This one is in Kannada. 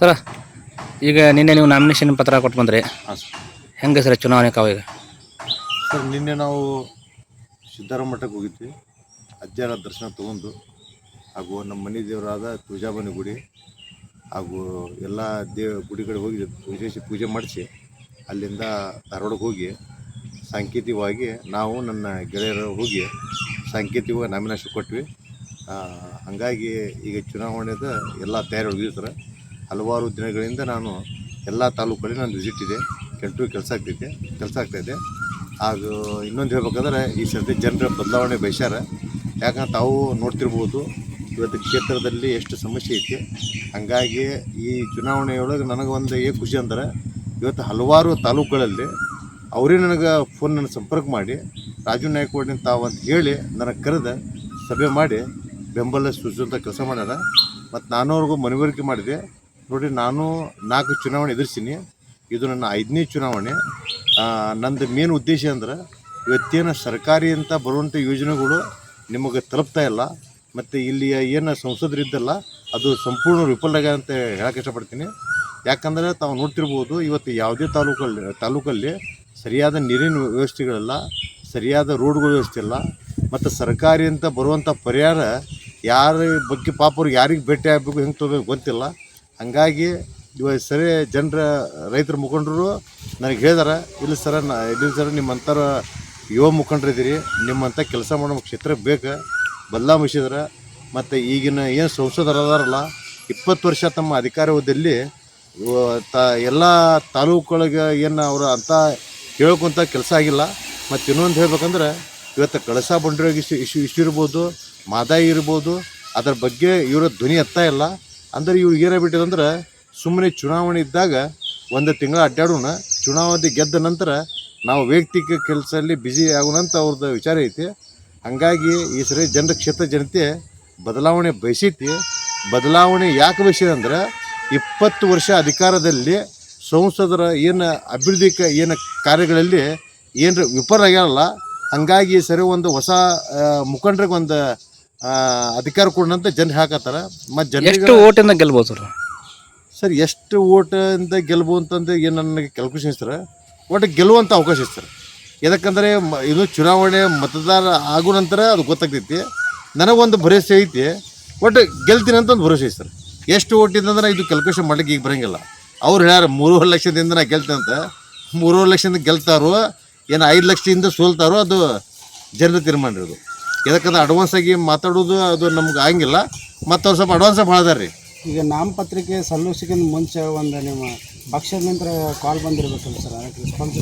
ಸರ ಈಗ ನಿನ್ನೆ ನೀವು ನಾಮಿನೇಷನ್ ಪತ್ರ ಕೊಟ್ಟು ಬಂದ್ರಿ. ಹಾಂ ಸರ್. ಹೆಂಗೆ ಸರ್ ಚುನಾವಣೆ ಕಾವ ಈಗ? ಸರ್ ನಿನ್ನೆ ನಾವು ಸಿದ್ದಾರಾಮ ಮಠಕ್ಕೆ ಹೋಗಿದ್ವಿ. ಅಜ್ಜರ ದರ್ಶನ ತಗೊಂಡು ಹಾಗೂ ನಮ್ಮ ಮನೆ ದೇವರಾದ ತುಳಜಾಬನಿ ಗುಡಿ ಹಾಗೂ ಎಲ್ಲ ದೇವ ಗುಡಿ ಕಡೆ ಹೋಗಿ ವಿಶೇಷ ಪೂಜೆ ಮಾಡಿಸಿ ಅಲ್ಲಿಂದ ಧಾರವಾಡಕ್ಕೆ ಹೋಗಿ ಸಾಂಕೇತಿಕವಾಗಿ ನಾವು ನನ್ನ ಗೆಳೆಯರು ಹೋಗಿ ಸಾಂಕೇತಿಕವಾಗಿ ನಾಮಿನೇಷನ್ ಕೊಟ್ವಿ. ಹಾಗಾಗಿ ಈಗ ಚುನಾವಣೆದ ಎಲ್ಲ ತಯಾರಿ ಸರ್. ಹಲವಾರು ದಿನಗಳಿಂದ ನಾನು ಎಲ್ಲ ತಾಲೂಕಲ್ಲಿ ನಾನು ವಿಸಿಟ್ ಇದೆ. ಕೆಂಟು ಕೆಲಸ ಆಗ್ತೈತೆ ಕೆಲಸ ಆಗ್ತಾಯಿದೆ ಹಾಗೂ ಇನ್ನೊಂದು ಹೇಳ್ಬೇಕಂದ್ರೆ ಈ ಸರ್ತಿ ಜನರ ಬದಲಾವಣೆ ಬಯಸ್ಯಾರ. ಯಾಕಂದ್ರೆ ತಾವು ನೋಡ್ತಿರ್ಬೋದು ಇವತ್ತು ಕ್ಷೇತ್ರದಲ್ಲಿ ಎಷ್ಟು ಸಮಸ್ಯೆ ಐತಿ. ಹಂಗಾಗಿ ಈ ಚುನಾವಣೆಯೊಳಗೆ ನನಗೆ ಒಂದು ಏನು ಖುಷಿ ಅಂದ್ರೆ ಇವತ್ತು ಹಲವಾರು ತಾಲೂಕುಗಳಲ್ಲಿ ಅವರೇ ನನಗೆ ಫೋನನ್ನು ನನ್ನ ಸಂಪರ್ಕ ಮಾಡಿ ರಾಜು ನಾಯ್ಕೋಡಿನ ತಾವು ಅಂತ ಹೇಳಿ ನನಗೆ ಕರೆದ ಸಭೆ ಮಾಡಿ ಬೆಂಬಲ ಸೂಚಿಸುವಂಥ ಕೆಲಸ ಮಾಡ್ಯಾರ. ಮತ್ತು ನಾನು ಅವ್ರಿಗೂ ಮನವರಿಕೆ ಮಾಡಿದೆ. ನೋಡಿ, ನಾನು ನಾಲ್ಕು ಚುನಾವಣೆ ಎದುರಿಸೀನಿ ಇದು ನನ್ನ ಐದನೇ ಚುನಾವಣೆ. ನಂದು ಮೇನ್ ಉದ್ದೇಶ ಅಂದ್ರೆ ಇವತ್ತೇನು ಸರ್ಕಾರಿ ಅಂತ ಬರುವಂಥ ಯೋಜನೆಗಳು ನಿಮಗೆ ತಲುಪ್ತಾ ಇಲ್ಲ, ಮತ್ತು ಇಲ್ಲಿಯ ಏನು ಸಂಸದರಿದ್ದಲ್ಲ ಅದು ಸಂಪೂರ್ಣ ವಿಫಲ ಅಂತ ಹೇಳಕ್ಕೆ ಇಷ್ಟಪಡ್ತೀನಿ. ಯಾಕಂದರೆ ತಾವು ನೋಡ್ತಿರ್ಬೋದು, ಇವತ್ತು ಯಾವುದೇ ತಾಲೂಕಲ್ಲಿ ತಾಲೂಕಲ್ಲಿ ಸರಿಯಾದ ನೀರಿನ ವ್ಯವಸ್ಥೆಗಳಿಲ್ಲ, ಸರಿಯಾದ ರೋಡ್ಗಳ ವ್ಯವಸ್ಥೆ ಇಲ್ಲ, ಮತ್ತು ಸರ್ಕಾರಿ ಅಂತ ಬರುವಂಥ ಪರಿಹಾರ ಯಾರ ಬಗ್ಗೆ ಪಾಪ ಅವ್ರಿಗೆ ಯಾರಿಗೆ ಭೇಟಿ ಆಗಬೇಕು, ಹೆಂಗೆ ತೊಗೋಬೇಕು ಗೊತ್ತಿಲ್ಲ. ಹಾಗಾಗಿ ಇವ ಸರಿ ಜನರ ರೈತರ ಮುಖಂಡರು ನನಗೆ ಹೇಳಿದಾರೆ, ಇಲ್ಲ ಸರ, ನಾ ಇಲ್ಲ ಸರ್ ನಿಮ್ಮಂಥರ ಯುವ ಮುಖಂಡರಿದ್ದೀರಿ ನಿಮ್ಮಂಥ ಕೆಲಸ ಮಾಡೋ ಕ್ಷೇತ್ರ ಬೇಕು ಬದಲಾಯಿಸಿದ್ರ ಮತ್ತು ಈಗಿನ ಏನು ಸಂಸದರದಾರಲ್ಲ, ಇಪ್ಪತ್ತು ವರ್ಷ ತಮ್ಮ ಅಧಿಕಾರ ಅವಧಿಯಲ್ಲಿ ತ ಎಲ್ಲ ತಾಲೂಕೊಳಗೆ ಏನು ಅವರು ಅಂತ ಹೇಳ್ಕೊಂತ ಕೆಲಸ ಆಗಿಲ್ಲ. ಮತ್ತು ಇನ್ನೊಂದು ಹೇಳ್ಬೇಕಂದ್ರೆ, ಇವತ್ತು ಕಳಸಾ ಬಂಡೂರಾಗ ಇಶ್ಯೂ ಇಶ್ ಇಶ್ ಇರ್ಬೋದು, ಮಾದಾಯಿ ಇರ್ಬೋದು, ಅದ್ರ ಬಗ್ಗೆ ಇವರ ಧ್ವನಿ ಎತ್ತಾ ಇಲ್ಲ. ಅಂದ್ರೆ ಇವ್ರು ಏನಾಗ್ಬಿಟ್ಟಿದೆ ಅಂದ್ರೆ ಸುಮ್ಮನೆ ಚುನಾವಣೆ ಇದ್ದಾಗ ಒಂದು ತಿಂಗಳ ಅಡ್ಡಾಡೋಣ. ಚುನಾವಣೆ ಗೆದ್ದ ನಂತರ ನಾವು ವೈಯಕ್ತಿಕ ಕೆಲಸದಲ್ಲಿ ಬ್ಯುಸಿ ಆಗೋಣ ಅಂತ ಅವ್ರದ್ದು ವಿಚಾರ ಐತಿ. ಹಾಗಾಗಿ ಈ ಸರಿ ಜನರ ಕ್ಷೇತ್ರ ಜನತೆ ಬದಲಾವಣೆ ಬಯಸೈತಿ ಬದಲಾವಣೆ ಯಾಕೆ ಬಯಸಿದೆ ಅಂದ್ರೆ ಇಪ್ಪತ್ತು ವರ್ಷ ಅಧಿಕಾರದಲ್ಲಿ ಸಂಸದರ ಏನು ಅಭಿವೃದ್ಧಿ ಏನು ಕಾರ್ಯಗಳಲ್ಲಿ ಏನು ವಿಫಲ ಆಗ್ಯಾರಲ್ಲ. ಹಾಗಾಗಿ ಸರಿ ಒಂದು ಹೊಸ ಮುಖಂಡ್ರಿಗೆ ಒಂದು ಅಧಿಕಾರ ಕೊಡಂತ ಜನ ಹಾಕತ್ತಾರ. ಮತ್ತು ಎಷ್ಟು ಜನರಿಗೆ ಓಟಿಂದ ಗೆಲ್ಬೋದು ಸರ್? ಸರ್ ಎಷ್ಟು ಓಟಿಂದ ಗೆಲ್ಬೋದು ಅಂತಂದು ಏನು ನನಗೆ ಕ್ಯಾಲ್ಕುಲೇಷನ್ ಸರ್ ಒಟ್ಟು ಗೆಲ್ಲುವಂಥ ಅವಕಾಶ ಇದೆ ಸರ್ ಯಾಕಂದರೆ ಮ ಇದು ಚುನಾವಣೆ ಮತದಾರ ಆಗೋ ನಂತರ ಅದು ಗೊತ್ತಾಗ್ತೈತಿ. ನನಗೊಂದು ಭರವಸೆ ಐತಿ. ಒಟ್ಟು ಗೆಲ್ತೀನಿ ಅಂತ ಒಂದು ಭರವಸೆ ಐತಿ ಸರ್ ಎಷ್ಟು ಓಟಿಂದ ಅಂದ್ರೆ ಇದು ಕ್ಯಾಲ್ಕುಲೇಷನ್ ಮಾಡ್ಲಿಕ್ಕೆ ಈಗ ಬರಂಗಿಲ್ಲ. ಅವ್ರು ಹೇಳ್ಯಾರ ಮೂರುವರೆ ಲಕ್ಷದಿಂದ ನಾ ಗೆಲ್ತಂತ ಅಂತ. ಮೂರುವರೆ ಲಕ್ಷದಿಂದ ಗೆಲ್ತಾರೋ ಏನು ಐದು ಲಕ್ಷದಿಂದ ಸೋಲ್ತಾರೋ ಅದು ಜನರ ತೀರ್ಮಾನ ಇರೋದು. ಯಾಕಂದ್ರೆ ಅಡ್ವಾನ್ಸ್ ಆಗಿ ಮಾತಾಡೋದು ಅದು ನಮ್ಗೆ ಆಗಂಗಿಲ್ಲ ಮತ್ತು ಅವ್ರು ಸ್ವಲ್ಪ ಅಡ್ವಾನ್ಸ್ ಭಾಳ ರೀ ಈಗ ನಾಮಪತ್ರಿಕೆ ಸಲ್ಲಿಸಕ್ಕಿಂತ ಮುಂಚೆ ಒಂದು ನಿಮ್ಮ ಪಕ್ಷದ ನಂತರ ಕಾಲ್ ಬಂದಿರ್ಬೇಕಲ್ಲ ಸರ್ ಅದಕ್ಕೆ ರೆಸ್ಪಾನ್ಸ್.